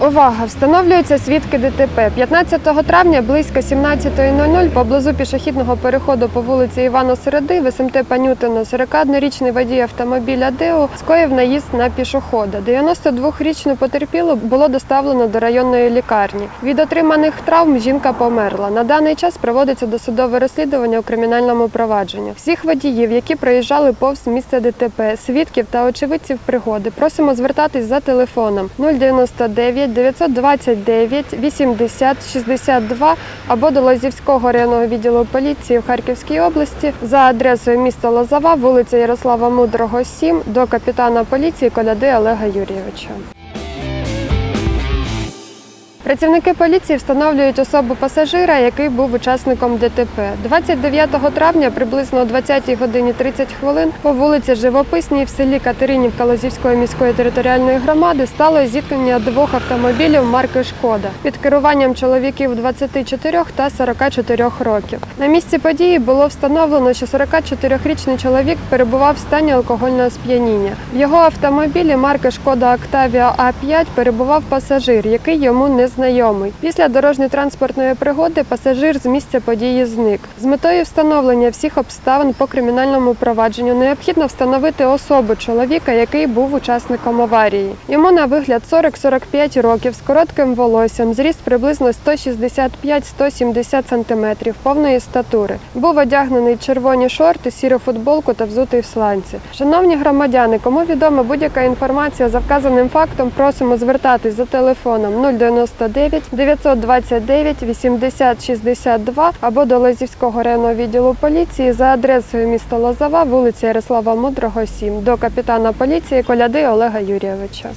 Увага! Встановлюються свідки ДТП. 15 травня близько 17.00 поблизу пішохідного переходу по вулиці Івана Середи в СМТ Панютина 41-річний водій автомобіля Део скоїв наїзд на пішохода. 92-річну потерпілу було доставлено до районної лікарні. Від отриманих травм жінка померла. На даний час проводиться досудове розслідування у кримінальному провадженні. Всіх водіїв, які проїжджали повз місце ДТП, свідків та очевидців пригоди, просимо звертатись за телефоном 099 929 80 62 або до Лозівського районного відділу поліції в Харківській області за адресою міста Лозова, вулиця Ярослава Мудрого, 7 до капітана поліції Коляди Олега Юрійовича. Працівники поліції встановлюють особу пасажира, який був учасником ДТП. 29 травня приблизно о 20 годині 30 хвилин по вулиці Живописній в селі Катеринівка Лозівської міської територіальної громади стало зіткнення двох автомобілів марки Шкода під керуванням чоловіків 24 та 44 років. На місці події було встановлено, що 44-річний чоловік перебував в стані алкогольного сп'яніння. В його автомобілі марки Шкода Октавіа А5 перебував пасажир, який йому не знайомий. Після дорожньо-транспортної пригоди пасажир з місця події зник. З метою встановлення всіх обставин по кримінальному провадженню необхідно встановити особу чоловіка, який був учасником аварії. Йому на вигляд 40-45 років з коротким волоссям, зріст приблизно 165-170 см, повної статури. Був одягнений червоні шорти, сіру футболку та взутий в сланці. Шановні громадяни, кому відома будь-яка інформація за вказаним фактом, просимо звертатись за телефоном 099 929 80 62 або до Лозівського районного відділу поліції за адресою міста Лозова, вулиця Ярослава Мудрого, 7 до капітана поліції Коляди Олега Юрійовича.